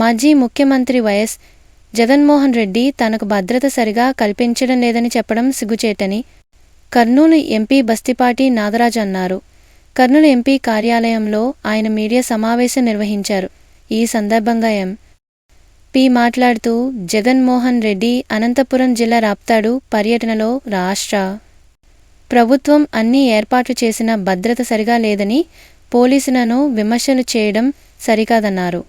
మాజీ ముఖ్యమంత్రి వైఎస్ జగన్మోహన్ రెడ్డి తనకు భద్రత సరిగా కల్పించడం లేదని చెప్పడం సిగ్గుచేటని కర్నూలు ఎంపీ బస్తిపాటి నాగరాజ్ అన్నారు. కర్నూలు ఎంపీ కార్యాలయంలో ఆయన మీడియా సమావేశం నిర్వహించారు. ఈ సందర్భంగా ఎం. పి మాట్లాడుతూ జగన్మోహన్ రెడ్డి అనంతపురం జిల్లా రాప్తాడు పర్యటనలో రాష్ట్ర ప్రభుత్వం అన్ని ఏర్పాట్లు చేసిన భద్రత సరిగా లేదని పోలీసులను విమర్శలు చేయడం సరికాదన్నారు.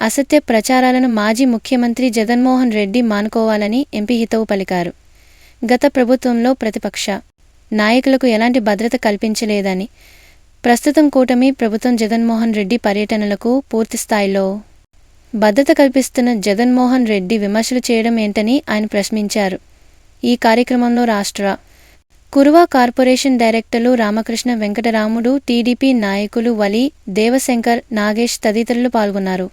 అసత్య ప్రచారాలను మాజీ ముఖ్యమంత్రి జగన్మోహన్ రెడ్డి మానుకోవాలని ఎంపీ హితవు పలికారు. గత ప్రభుత్వంలో ప్రతిపక్ష నాయకులకు ఎలాంటి భద్రత కల్పించలేదని ప్రస్తుతం కూటమి ప్రభుత్వం జగన్మోహన్ రెడ్డి పర్యటనలకు పూర్తిస్థాయిలో భద్రత కల్పిస్తున్న జగన్మోహన్ రెడ్డి విమర్శలు చేయడం ఏంటని ఆయన ప్రశ్నించారు. ఈ కార్యక్రమంలో రాష్ట్ర కురువా కార్పొరేషన్ డైరెక్టర్లు రామకృష్ణ వెంకటరాముడు టీడీపీ నాయకులు వలి దేవశంకర్ నాగేష్ తదితరులు పాల్గొన్నారు.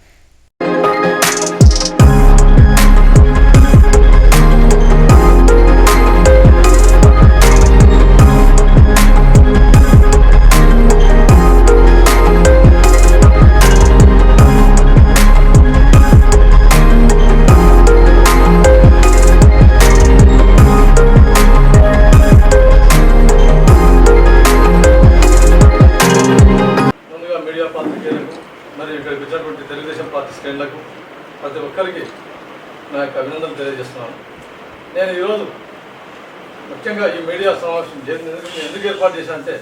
ముఖ్యంగా ఈ మీడియా సమావేశం జే- ఎందుకు ఏర్పాటు చేశానంటే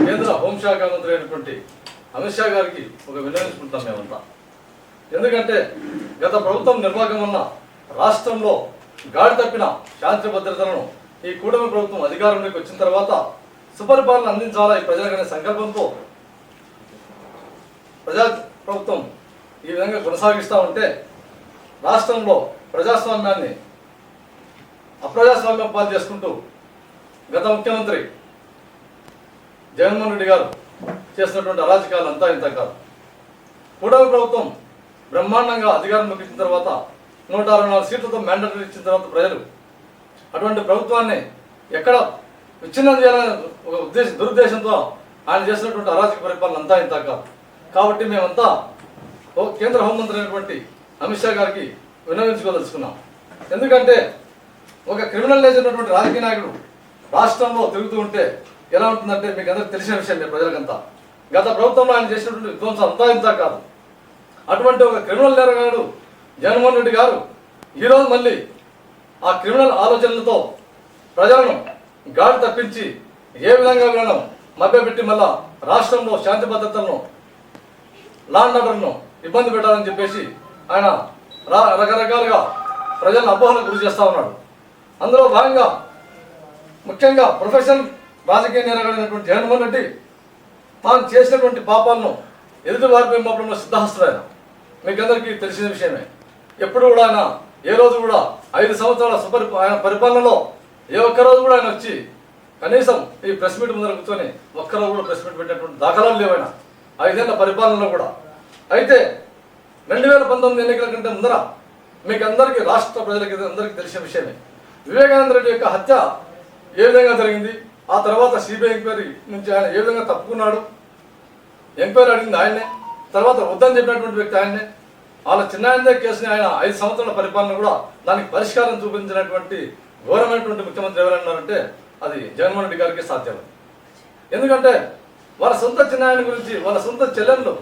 కేంద్ర హోంశాఖ మంత్రి అయినటువంటి అమిత్ షా గారికి ఒక వినియోగించుకుంటాం మేమంతా. ఎందుకంటే గత ప్రభుత్వం నిర్వాహకం ఉన్న రాష్ట్రంలో గాడి తప్పిన శాంతి భద్రతలను ఈ కూటమి ప్రభుత్వం అధికారంలోకి వచ్చిన తర్వాత సుపరిపాలన అందించాలా ఈ ప్రజలకనే సంకల్పంతో ప్రజా ప్రభుత్వం ఈ విధంగా కొనసాగిస్తూ ఉంటే రాష్ట్రంలో ప్రజాస్వామ్యాన్ని అప్రజాస్వామ్యం పాలు చేసుకుంటూ గత ముఖ్యమంత్రి జగన్మోహన్ రెడ్డి గారు చేసినటువంటి అరాజకాలు అంతా ఇంత కాదు. కూటమి ప్రభుత్వం బ్రహ్మాండంగా అధికారం ఇచ్చిన తర్వాత నూట అరవై నాలుగు సీట్లతో మ్యాండేటరీ ఇచ్చిన తర్వాత ప్రజలు అటువంటి ప్రభుత్వాన్ని ఎక్కడ విచ్ఛిన్నం చేయాలనే ఒక ఉద్దేశ దురుద్దేశంతో ఆయన చేసినటువంటి అరాజక పరిపాలన అంతా ఇంత కాదు. కాబట్టి మేమంతా కేంద్ర హోంమంత్రి అయినటువంటి అమిత్ షా గారికి విన్నవించుకోదలుచుకున్నాం. ఎందుకంటే ఒక క్రిమినల్ నేచర్ ఉన్నటువంటి రాజకీయ నాయకుడు రాష్ట్రంలో తిరుగుతూ ఉంటే ఎలా ఉంటుందంటే మీకు అందరికి తెలిసిన విషయం ప్రజలకంతా. గత ప్రభుత్వంలో ఆయన చేసినటువంటి విధ్వంసం అంతా ఇంత కాదు. అటువంటి ఒక క్రిమినల్ నేరగాడు జగన్మోహన్ రెడ్డి గారు ఈరోజు మళ్ళీ ఆ క్రిమినల్ ఆలోచనలతో ప్రజలను గాడి తప్పించి ఏ విధంగా వీళ్ళను మభ్యపెట్టి మళ్ళా రాష్ట్రంలో శాంతి భద్రతలను లాండ్ ఆర్డర్ను ఇబ్బంది పెట్టాలని చెప్పేసి ఆయన రా రకరకాలుగా ప్రజలను అపోహలకు గురి చేస్తూ ఉన్నాడు. అందులో భాగంగా ముఖ్యంగా ప్రొఫెషనల్ రాజకీయ నేరగాడైనటువంటి జగన్మోహన్ రెడ్డి తాను చేసినటువంటి పాపాలను ఎదుటి వారిపై మోపడంలో సిద్ధహస్తుడు మీకందరికీ తెలిసిన విషయమే. ఎప్పుడు కూడా ఆయన ఏ రోజు కూడా ఐదు సంవత్సరాల సుపరి ఆయన పరిపాలనలో ఏ ఒక్క రోజు కూడా ఆయన వచ్చి కనీసం ఈ ప్రెస్ మీట్ ముందర కూర్చొని ఒక్కరోజు కూడా ప్రెస్ మీట్ పెట్టినటువంటి దాఖలాలు లేవైనా ఐదేళ్ళ పరిపాలనలో కూడా. అయితే రెండు వేల పంతొమ్మిది ఎన్నికల కంటే ముందర మీకు అందరికీ రాష్ట్ర ప్రజలకి అందరికీ తెలిసిన విషయమే. వివేకానంద రెడ్డి యొక్క హత్య ఏ విధంగా జరిగింది? ఆ తర్వాత సిబిఐ ఎంక్వైరీ నుంచి ఆయన ఏ విధంగా తప్పుకున్నాడు? ఎంక్వైరీ అడిగింది ఆయన్నే. తర్వాత వద్దని చెప్పినటువంటి వ్యక్తి ఆయన్నే. వాళ్ళ చిన్నాయనదే కేసుని ఆయన ఐదు సంవత్సరాల పరిపాలన కూడా దానికి పరిష్కారం చూపించినటువంటి ఘోరమైనటువంటి ముఖ్యమంత్రి ఎవరన్నారంటే అది జగన్మోహన్ రెడ్డి గారికి సాధ్యం. ఎందుకంటే వాళ్ళ సొంత చిన్నాయన గురించి వాళ్ళ సొంత చెల్లెళ్ళు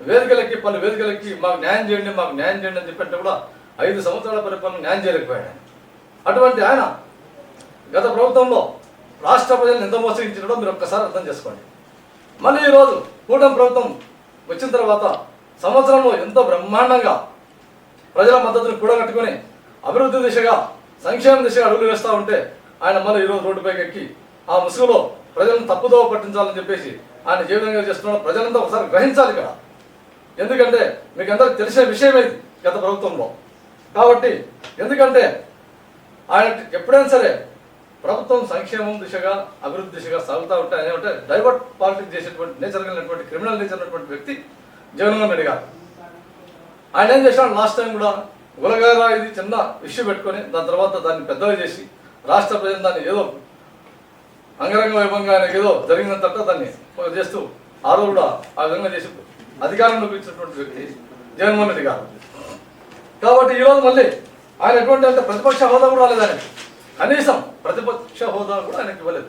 వేదికలకి పలు వేదికలకి మాకు న్యాయం చేయండి మాకు న్యాయం చేయండి అని చెప్పంటే కూడా ఐదు సంవత్సరాల పరిపాలన న్యాయం చేయలేకపోయాడు అటువంటి ఆయన గత ప్రభుత్వంలో రాష్ట్ర ప్రజలను ఎంత మోసగించడో మీరు ఒక్కసారి అర్థం చేసుకోండి. మళ్ళీ ఈరోజు కూటమి ప్రభుత్వం వచ్చిన తర్వాత సంవత్సరంలో ఎంతో బ్రహ్మాండంగా ప్రజల మద్దతును కూడగట్టుకుని అభివృద్ధి దిశగా సంక్షేమ దిశగా అడుగులు వేస్తూ ఉంటే ఆయన మళ్ళీ ఈరోజు రోడ్డుపైకి ఎక్కి ఆ ముసుగులో ప్రజలను తప్పుదోవ పట్టించాలని చెప్పేసి ఆయన ఏ విధంగా చేస్తున్నాడో ప్రజలంతా ఒకసారి గ్రహించాలి ఇక్కడ ఎందుకంటే మీకు అందరికి తెలిసిన విషయమే ఇది గత ప్రభుత్వంలో. కాబట్టి ఎందుకంటే ఆయన ఎప్పుడైనా సరే ప్రభుత్వం సంక్షేమం దిశగా అభివృద్ధి దిశగా సాగుతూ ఉంటే ఆయన అంటే డైవర్ట్ పాలిటిక్స్ చేసేటువంటి నేచర్ కలిగినటువంటి క్రిమినల్ నేచర్ ఉన్నటువంటి వ్యక్తి జగన్మోహన్ రెడ్డి గారు. ఆయన ఏం చేశాడు? లాస్ట్ టైం కూడా గులగారా ఇది చిన్న ఇష్యూ పెట్టుకొని దాని తర్వాత దాన్ని పెద్దగా చేసి రాష్ట్ర ప్రజలు దాన్ని ఏదో అంగరంగ వైభవంగా ఆయనకి ఏదో జరిగినంతట దాన్ని చేస్తూ ఆ రోజు కూడా ఆ విధంగా చేసి అధికారంలోకి ఇచ్చినటువంటి వ్యక్తి జగన్మోహన్ రెడ్డి గారు. కాబట్టి ఈరోజు మళ్ళీ ఆయన ఎటువంటి అంటే ప్రతిపక్ష హోదా కూడా రాలేదు ఆయనకి. కనీసం ప్రతిపక్ష హోదా కూడా ఆయనకి ఇవ్వలేదు.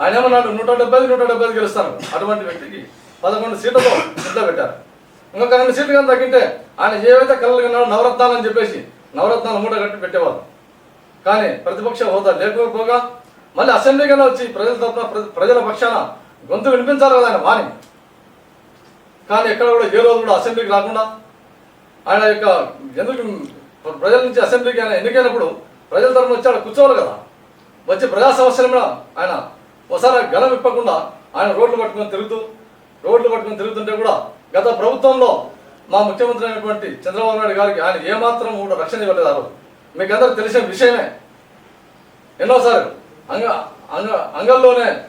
ఆయన ఏమన్నాడు? నూట డెబ్బై ఐదు నూట డెబ్బై ఐదు గెలుస్తాను. అటువంటి వ్యక్తికి పదకొండు సీట్లతో ఇంట్లో పెట్టారు. ఇంకొక రెండు సీట్లు కానీ తగ్గింటే ఆయన ఏవైతే కలలు కన్నాడో నవరత్నాలు అని చెప్పేసి నవరత్నాలు మూట కట్టి పెట్టేవారు. కానీ ప్రతిపక్ష హోదా లేకపోగా మళ్ళీ అసెంబ్లీ కన్నా వచ్చి ప్రజల తరఫున ప్రజల పక్షాన గొంతు వినిపించాలి కదా ఆయన వాణి. కానీ ఎక్కడ కూడా ఏ రోజు కూడా అసెంబ్లీకి రాకుండా ఆయన యొక్క ఎందుకు ప్రజల నుంచి అసెంబ్లీకి ఆయన ఎన్నికైనప్పుడు ప్రజల తరఫున వచ్చి ఆడ కూర్చోవాలి కదా. వచ్చి ప్రజా సమస్యల మీద ఆయన ఒకసారి గలం ఇప్పకుండా ఆయన రోడ్లు పట్టుకొని తిరుగుతూ రోడ్లు పట్టుకొని తిరుగుతుంటే కూడా గత ప్రభుత్వంలో మా ముఖ్యమంత్రి అయినటువంటి చంద్రబాబు నాయుడు గారికి ఆయన ఏమాత్రం కూడా రక్షణ ఇవ్వలేదు ఆ రోజు. మీకు తెలిసిన విషయమే. ఎన్నోసార్లు అంగ అంగ అంగంలోనే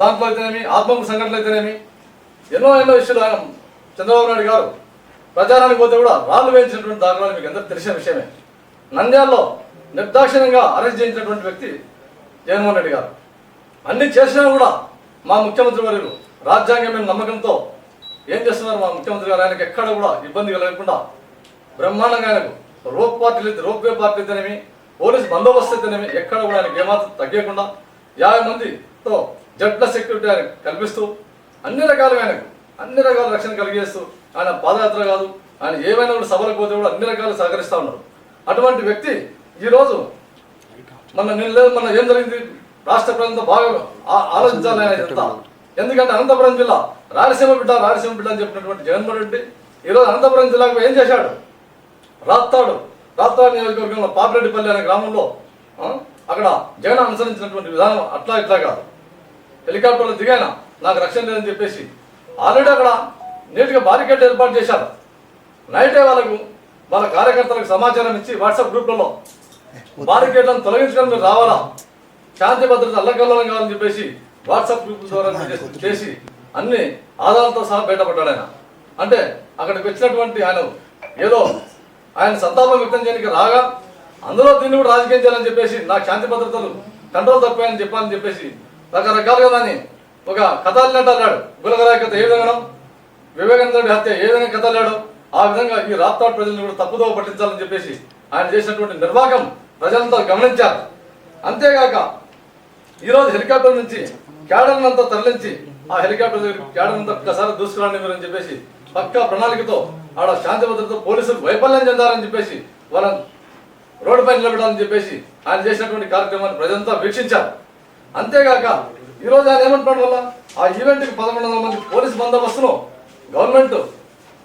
దాంట్లో అయితేనేమి ఆత్మహత్య సంఘటనలు అయితేనేమి ఎన్నో ఎన్నో విషయాలు ఆయన చంద్రబాబు నాయుడు గారు ప్రచారానికి పోతే కూడా రాళ్ళు వేయించినటువంటి దాఖలాలు మీకు అందరూ తెలిసిన విషయమే. నంద్యాలలో నిర్దాక్షిణ్యంగా అరెస్ట్ చేయించినటువంటి వ్యక్తి జగన్మోహన్ రెడ్డి గారు. అన్ని చేసినా కూడా మా ముఖ్యమంత్రి వర్యులు రాజ్యాంగమైన నమ్మకంతో ఏం చేస్తున్నారు మా ముఖ్యమంత్రి గారు? ఆయనకు ఎక్కడ కూడా ఇబ్బంది కలగకుండా బ్రహ్మాండంగా ఆయనకు రోప్ పార్టీలు లేదు రోప్వే పార్టీ అయితేనేమి పోలీస్ బందోబస్తు అయితేనేమి ఎక్కడ కూడా ఆయనకు ఏమాత్రం తగ్గకుండా యాభై మందితో జడ్ల సెక్యూరిటీ ఆయన కల్పిస్తూ అన్ని రకాలుగా ఆయనకు అన్ని రకాల రక్షణ కలిగేస్తూ ఆయన పాదయాత్ర కాదు ఆయన ఏమైనా కూడా సభలకు పోతే కూడా అన్ని రకాలు సహకరిస్తూ ఉన్నారు. అటువంటి వ్యక్తి ఈరోజు మన నేను లేదు మన ఏం జరిగింది? రాష్ట్ర ప్రజలతో బాగా ఆలోచించాలి ఆయన ఇదంతా ఎందుకంటే అనంతపురం జిల్లా రాయలసీమ బిడ్డ రాయలసీమ బిడ్డ అని చెప్పినటువంటి జగన్మోహన్ రెడ్డి ఈరోజు అనంతపురం జిల్లాకు ఏం చేశాడు? రాత్తాడు. రాత్తాడు నియోజకవర్గంలో పాపిరెడ్డిపల్లి అనే గ్రామంలో అక్కడ జగన్ అనుసరించినటువంటి విధానం అట్లా ఇట్లా కాదు. హెలికాప్టర్లో దిగాయన నాకు రక్షణ లేదని చెప్పేసి ఆల్రెడీ అక్కడ నీట్గా బారికేడ్ ఏర్పాటు చేశారు. నైటే వాళ్ళకు వాళ్ళ కార్యకర్తలకు సమాచారం ఇచ్చి వాట్సాప్ గ్రూప్లలో బారికేడ్లను తొలగించడం మీరు రావాలా? శాంతి భద్రత అల్లకల్లోలం కావాలని చెప్పేసి వాట్సాప్ గ్రూప్ ద్వారా చేసి- చేసి అన్ని ఆధారాలతో సహా బయటపడ్డాడు ఆయన. అంటే అక్కడికి వచ్చినటువంటి ఆయన ఏదో ఆయన సంతాపం వ్యక్తం చేయడానికి రాగా అందులో దీన్ని కూడా రాజకీయం చేయాలని చెప్పేసి నాకు శాంతి భద్రతలు కంట్రోల్ తప్పాయని చెప్పాలని చెప్పేసి రకరకాలుగా దాన్ని ఒక కథల్ని అన్నాడు గులగరాయ కథ ఏ విధంగా వివేకానందుడి హత్య ఏ విధంగా కథలాడో ఆ విధంగా ఈ రాప్తాడు ప్రజలను కూడా తప్పుదోవ పట్టించాలని చెప్పేసి ఆయన చేసినటువంటి నిర్వాహకం ప్రజలంతా గమనించారు. అంతేగాక ఈరోజు హెలికాప్టర్ నుంచి క్యాడర్ అంతా తరలించి ఆ హెలికాప్టర్ దగ్గర క్యాడర్ అంతా ఒక్కసారి దూసుకురండి మీరు అని చెప్పేసి పక్కా ప్రణాళికతో ఆడ శాంతి భద్రత పోలీసులు వైఫల్యం చెందాలని చెప్పేసి వాళ్ళని రోడ్డుపై నిలబడాలని చెప్పేసి ఆయన చేసినటువంటి కార్యక్రమాన్ని ప్రజలంతా వీక్షించారు. అంతేగాక ఈరోజు ఆయన ఏమంటున్నాడు వల్ల? ఆ ఈవెంట్కి పదకొండు వందల మంది పోలీస్ బందోబస్తును గవర్నమెంట్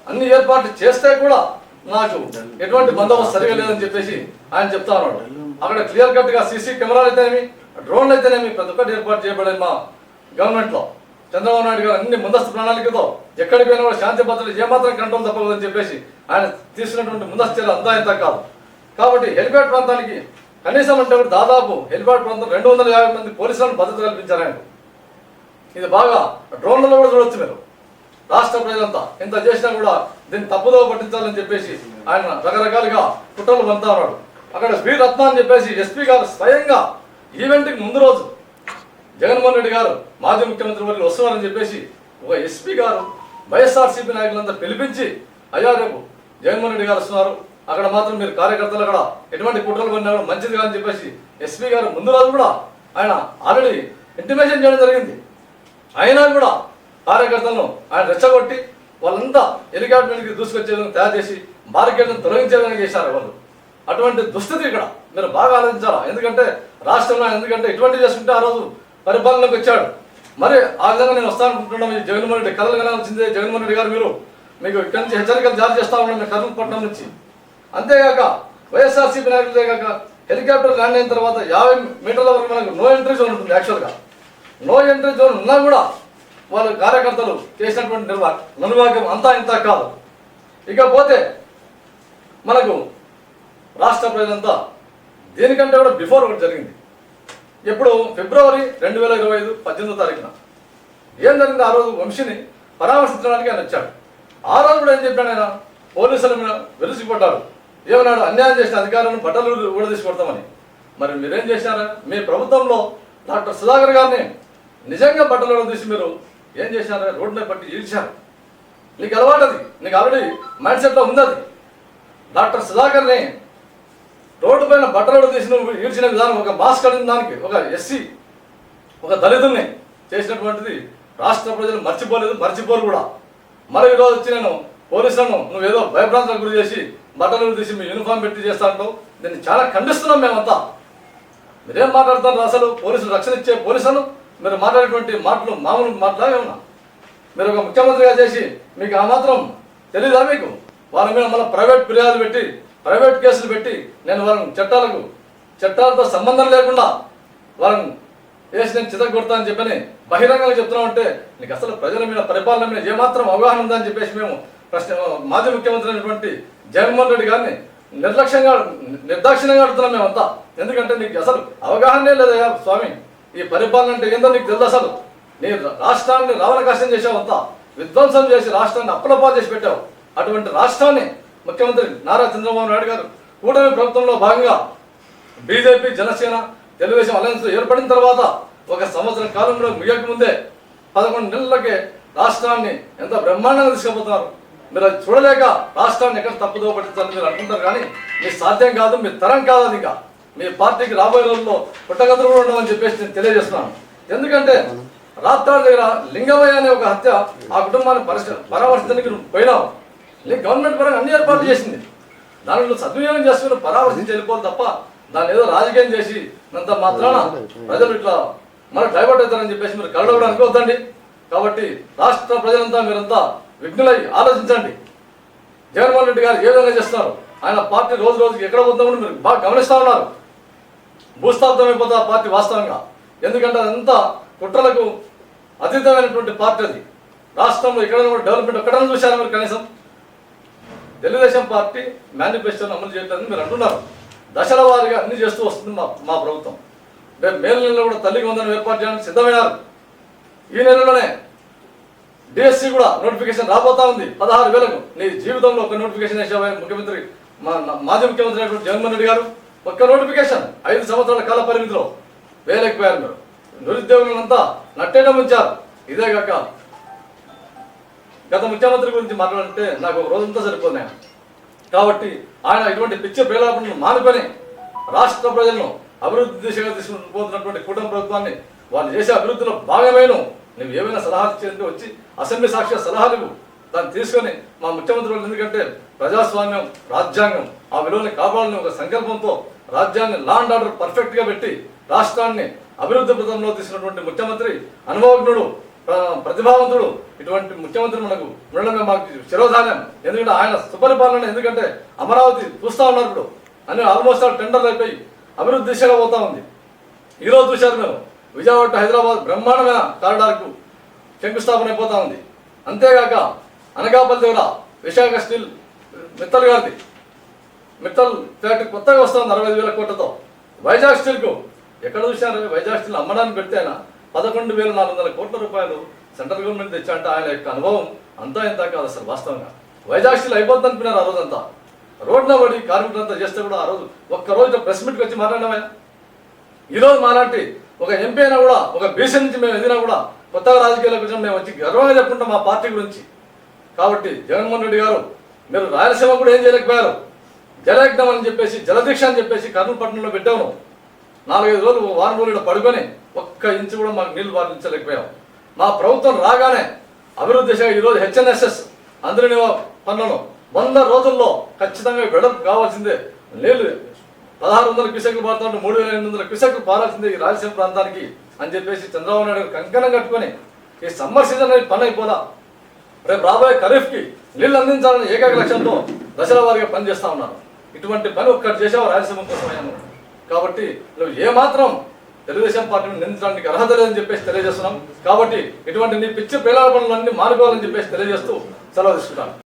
అన్ని ఏర్పాట్లు చేస్తే కూడా నాకు ఎటువంటి బందోబస్తు సరిగా లేదని చెప్పేసి ఆయన చెప్తా ఉన్నాడు. అక్కడ క్లియర్ కట్గా సీసీ కెమెరాలు అయితేనేమి డ్రోన్లు అయితేనేమి ప్రతి ఒక్కటి ఏర్పాటు చేయబడింది మా గవర్నమెంట్లో చంద్రబాబు నాయుడు గారు అన్ని ముందస్తు ప్రణాళికతో ఎక్కడికి పోయినా కూడా శాంతి భద్రతలు ఏమాత్రం కంట్రోల్ తప్పకూడదని చెప్పేసి ఆయన తీసుకున్నటువంటి ముందస్తు చర్యలు అంతా ఇంత కాదు కాబట్టి హెలిప్యాడ్ ప్రాంతానికి కనీసం అంటే కూడా దాదాపు హెలిపాడ్ ప్రాంతం రెండు వందల యాభై మంది పోలీసులను భద్రత కల్పించారు ఆయన ఇది బాగా డ్రోన్లలో కూడా చూడొచ్చు మీరు. రాష్ట్ర ప్రజలంతా ఇంత చేసినా కూడా దీన్ని తప్పుదో పట్టించాలని చెప్పేసి ఆయన రకరకాలుగా కుట్రలు పంతా ఉన్నాడు. అక్కడ వి రత్న అని చెప్పేసి ఎస్పీ గారు స్వయంగా ఈవెంట్కి ముందు రోజు జగన్మోహన్ రెడ్డి గారు మాజీ ముఖ్యమంత్రి వర్యులు వస్తున్నారని చెప్పేసి ఒక ఎస్పీ గారు వైఎస్ఆర్సీపీ నాయకులంతా పిలిపించి అయ్యా రేపు జగన్మోహన్ రెడ్డి గారు వస్తున్నారు. అక్కడ మాత్రం మీరు కార్యకర్తలు అక్కడ ఎటువంటి కుట్రలు పడినా మంచిది కాదని చెప్పేసి ఎస్పీ గారు ముందు రోజు కూడా ఆయన ఆల్రెడీ ఇంటిమేషన్ చేయడం జరిగింది. అయినా కూడా కార్యకర్తలను ఆయన రెచ్చగొట్టి వాళ్ళంతా హెలికాప్టర్ మీదకి దూసుకొచ్చే తయారు చేసి బారికేట్లను తొలగించే చేశారు వాళ్ళు. అటువంటి దుస్థితి ఇక్కడ మీరు బాగా ఆలోచించాలా? ఎందుకంటే రాష్ట్రంలో ఎందుకంటే ఇటువంటి చేసుకుంటే ఆ రోజు పరిపాలనకు వచ్చాడు. మరి ఆ విధంగా నేను వస్తాను అనుకుంటున్నాను. జగన్మోహన్ రెడ్డి కథలు కనాల్సిందే. జగన్మోహన్ రెడ్డి గారు మీరు మీకు ఇక్కడి నుంచి హెచ్చరికలు జారీ చేస్తా ఉన్నాను కర్నూలు కర్నూలుపట్నం నుంచి. అంతేగాక వైఎస్ఆర్సీపీ నాయకులే కాక హెలికాప్టర్ ల్యాండ్ అయిన తర్వాత యాభై మీటర్ల వరకు మనకు నో ఎంట్రీ జోన్ ఉంటుంది యాక్చువల్గా నో ఎంట్రీ జోన్ ఉన్నా కూడా వాళ్ళ కార్యకర్తలు చేసినటువంటి నిర్వా నిర్వాహకం అంతా ఇంత కాదు. ఇకపోతే మనకు రాష్ట్ర ప్రజలంతా దీనికంటే కూడా బిఫోర్ ఒకటి జరిగింది. ఎప్పుడు? ఫిబ్రవరి రెండు వేల ఇరవై ఐదు పద్దెనిమిదో తారీఖున. ఏం జరిగింది? ఆ రోజు వంశీని పరామర్శించడానికి ఆయన వచ్చాడు. ఆ రోజు కూడా ఏం చెప్పాడు ఆయన? పోలీసుల మీద వెలిసిపడ్డాడు ఏమన్నాడు? అన్యాయం చేసిన అధికారులను బట్టలు ఊడదీసి కొడతామని మరి మీరేం చేశారా? మీ ప్రభుత్వంలో డాక్టర్ సుధాకర్ గారిని నిజంగా బట్టలు తీసి మీరు ఏం చేశారా? రోడ్డునే పట్టి ఈడ్చారు. నీకు అలవాటు అది. నీకు ఆల్రెడీ మైండ్ సెట్లో ఉంది అది. డాక్టర్ సుధాకర్ని రోడ్డు పైన బట్టలు తీసిన ఈడ్చిన విధానం ఒక మాస్క్ అడిగిన దానికి ఒక ఎస్సీ ఒక దళితుల్ని చేసినటువంటిది రాష్ట్ర ప్రజలు మర్చిపోలేదు మర్చిపోరు కూడా. మరి ఈరోజు వచ్చి నేను పోలీసులను నువ్వేదో భయభ్రాంతులకు గురి చేసి బట్టలు తీసి మీ యూనిఫామ్ పెట్టి చేస్తా ఉంటావు దీన్ని చాలా ఖండిస్తున్నాం మేమంతా. మీరేం మాట్లాడతారు అసలు? పోలీసులు రక్షణ ఇచ్చే పోలీసులు మీరు మాట్లాడేటువంటి మాటలు మామూలు మాట్లాడే ఉన్నా. మీరు ఒక ముఖ్యమంత్రిగా చేసి మీకు ఆ మాత్రం తెలీదా మీకు? వాళ్ళ మీద మళ్ళీ ప్రైవేట్ ఫిర్యాదులు పెట్టి ప్రైవేట్ కేసులు పెట్టి నేను వాళ్ళని చట్టాలకు చట్టాలతో సంబంధం లేకుండా వాళ్ళని వేసి నేను చితగొడతా అని చెప్పని బహిరంగంగా చెప్తున్నాం అంటే నీకు అసలు ప్రజల మీద పరిపాలన మీద ఏమాత్రం అవగాహన ఉందని చెప్పేసి మేము ప్రశ్న మాజీ ముఖ్యమంత్రి అయినటువంటి జగన్మోహన్ రెడ్డి గారిని నిర్లక్ష్యంగా నిర్దాక్షిణ్యంగా అడుగుతున్నాం మేమంతా. ఎందుకంటే నీకు అసలు అవగాహనే లేదయ్యా స్వామి. ఈ పరిపాలన అంటే ఏందో నీకు తెలుసు అసలు. నీ రాష్ట్రాన్ని రావణ కష్టం చేసావు అంతా విధ్వంసం చేసి రాష్ట్రాన్ని అప్పలపాలు చేసి పెట్టావు. అటువంటి రాష్ట్రాన్ని ముఖ్యమంత్రి నారా చంద్రబాబు నాయుడు గారు కూటమి ప్రభుత్వంలో భాగంగా బీజేపీ జనసేన తెలుగుదేశం అలయన్స్ ఏర్పడిన తర్వాత ఒక సంవత్సరం కాలంలో ముగియక ముందే పదకొండు నెలలకే రాష్ట్రాన్ని ఎంత బ్రహ్మాండంగా తీసుకుపోతున్నారు. మీరు అది చూడలేక రాష్ట్రాన్ని ఎక్కడ తప్పుదో పట్టించాలని మీరు అనుకుంటారు కానీ మీ సాధ్యం కాదు మీ తరం కాదు అది ఇంకా. మీ పార్టీకి రాబోయే రోజుల్లో పుట్టగతులు కూడా ఉండవని చెప్పేసి నేను తెలియజేస్తున్నాను. ఎందుకంటే రాష్ట్రాల దగ్గర లింగమయ్య అనే ఒక హత్య ఆ కుటుంబాన్ని పరిస్థితి పరామర్శించడానికి నువ్వు పోయినావు. నీ గవర్నమెంట్ పరంగా అన్ని ఏర్పాట్లు చేసింది. దాన్ని నువ్వు సద్వినియోగం చేసుకుని పరామర్శించి వెళ్ళిపోవాలి తప్ప దాన్ని ఏదో రాజకీయం చేసి అంత మాత్రాన ప్రజలు ఇట్లా మరి డైవర్ట్ అవుతారని చెప్పేసి మీరు కలడ కూడా అనుకోవద్దండి. కాబట్టి రాష్ట్ర ప్రజలంతా మీరంతా విఘ్నులై ఆలోచించండి. జగన్మోహన్ రెడ్డి గారు ఏ విధంగా చేస్తున్నారు? ఆయన పార్టీ రోజు రోజుకి ఎక్కడ పోతామని మీరు బాగా గమనిస్తూ ఉన్నారు. భూస్థాపితం అయిపోతుంది ఆ పార్టీ వాస్తవంగా. ఎందుకంటే అదంతా కుట్రలకు అతీతమైనటువంటి పార్టీ అది. రాష్ట్రంలో ఎక్కడైనా కూడా డెవలప్మెంట్ ఎక్కడైనా చూశారు మీరు కనీసం? తెలుగుదేశం పార్టీ మేనిఫెస్టోని అమలు చేయాలని మీరు అంటున్నారు. దశల వారీగా అన్ని చేస్తూ వస్తుంది మా మా ప్రభుత్వం. రేపు మే నెలలో కూడా తల్లికి వందనం ఏర్పాటు చేయడానికి సిద్ధమయ్యారు ఈ నెలలోనే డిఎస్సి కూడా నోటిఫికేషన్ రాబోతా ఉంది. పదహారు వేలకు. నీ జీవితంలో ఒక నోటిఫికేషన్ వేసావా ముఖ్యమంత్రి. మా మాజీ ముఖ్యమంత్రి అయినటువంటి జగన్మోహన్ రెడ్డి గారు. ఒక్క నోటిఫికేషన్ ఐదు సంవత్సరాల కాల పరిమితిలో వేలెక్కిపోయారు మీరు నిరుద్యోగులంతా నట్టేయడం ఉంచారు ఇదే కాక గత ముఖ్యమంత్రి గురించి మాట్లాడంటే నాకు రోజంతా సరిపోదు కాబట్టి ఆయన ఇటువంటి పిచ్చి ప్రేలాపనను మానుకొని రాష్ట్ర ప్రజలను అభివృద్ధి దిశగా తీసుకుపోతున్నటువంటి కుటుంబ ప్రభుత్వాన్ని వాళ్ళు చేసే అభివృద్ధిలో భాగమేను. నువ్వు ఏమైనా సలహాలు చేయండి వచ్చి అసెంబ్లీ సాక్షి సలహాలు ఇవ్వు. దాన్ని తీసుకొని మా ముఖ్యమంత్రి ఎందుకంటే ప్రజాస్వామ్యం రాజ్యాంగం ఆ విలువని కాపాడాలని ఒక సంకల్పంతో రాజ్యాన్ని లా అండ్ ఆర్డర్ పర్ఫెక్ట్గా పెట్టి రాష్ట్రాన్ని అభివృద్ధి పథంలో తీసుకున్నటువంటి ముఖ్యమంత్రి అనుభవజ్ఞుడు ప్రతిభావంతుడు ఇటువంటి ముఖ్యమంత్రి మనకు ఉండడమే మాకు శిరోధాన్యం. ఎందుకంటే ఆయన సుపరిపాలన ఎందుకంటే అమరావతి చూస్తా ఉన్నారు ఇప్పుడు. అన్ని ఆల్మోస్ట్ ఆల్ టెండర్లు అయిపోయి అభివృద్ధి దిశగా పోతా ఉంది. ఈరోజు చూశారు మేము. విజయవాడ టు హైదరాబాద్ బ్రహ్మాండమైన కారిడార్కు శంకుస్థాపన అయిపోతా ఉంది. అంతేగాక అనకాపల్లి దగ్గర విశాఖ స్టీల్ మిత్తల్ గారిది. మిత్తల్ ఫ్యాక్టరీ కొత్తగా వస్తుంది అరవై వేల కోట్లతో. వైజాగ్ స్టీల్కు ఎక్కడ చూసినారు వైజాగ్ స్టీల్ అమ్మడానికి పెడితే ఆయన పదకొండు వేల నాలుగు వందల కోట్ల రూపాయలు సెంట్రల్ గవర్నమెంట్ తెచ్చా ఆయన యొక్క అనుభవం అంతా ఎంత కాదు అసలు వాస్తవంగా. వైజాగ్ స్టీల్ అయిపోద్ది అనుకున్నారు ఆ రోజంతా. రోడ్న పడి కార్మికులంతా చేస్తే కూడా ఆ రోజు ఒక్క రోజు ప్రెస్ మీట్కి వచ్చి మాట్లాడమే ఈరోజు మాలాంటి ఒక ఎంపీ అయినా కూడా ఒక బీసీ నుంచి మేము ఎదిగినా కూడా కొత్తగా రాజకీయాలకు వచ్చిన మేము వచ్చి గర్వంగా చెప్పుకుంటాం మా పార్టీ గురించి. కాబట్టి జగన్మోహన్ రెడ్డి గారు మీరు రాయలసీమ కూడా ఏం చేయలేకపోయారు? జలయజ్ఞం అని చెప్పేసి జలదీక్ష అని చెప్పేసి కర్నూలు పట్టణంలో పెట్టాము. నాలుగైదు రోజులు వారం రోజులు పడుకొని ఒక్క ఇంచు కూడా మాకు నీళ్ళు పారించలేకపోయాం. మా ప్రభుత్వం రాగానే అభివృద్ధి దిశగా ఈరోజు హెచ్ఎన్ఎస్ఎస్ అందరినీ పనులను వంద రోజుల్లో ఖచ్చితంగా వెడల్పు కావాల్సిందే. నీళ్ళు పదహారు వందల క్యూసెక్లు పారుతుంటే మూడు వేల ఎనిమిది వందల క్యూసెక్లు పారాల్సిందే ఈ రాయలసీమ ప్రాంతానికి అని చెప్పేసి చంద్రబాబు నాయుడు కంకణం కట్టుకొని ఈ సమ్మర్ సీజన్ అనేది పని అయిపోదా? రేపు రాబోయే ఖరీఫ్కి నీళ్ళు అందించాలని ఏకైక లక్ష్యంతో దశల వారిగా పనిచేస్తా ఉన్నారు. ఇటువంటి పని ఒక్కటి చేసావు రాయలసీమ కోసమయ్యాను కాబట్టి నువ్వు ఏమాత్రం తెలుగుదేశం పార్టీని నిందించడానికి అర్హత లేదని చెప్పేసి తెలియజేస్తున్నాం. కాబట్టి ఇటువంటి నీ పిచ్చి ప్రేలాపనలన్నీ మానుకోవాలని చెప్పేసి తెలియజేస్తూ సెలవు తీసుకుంటాను.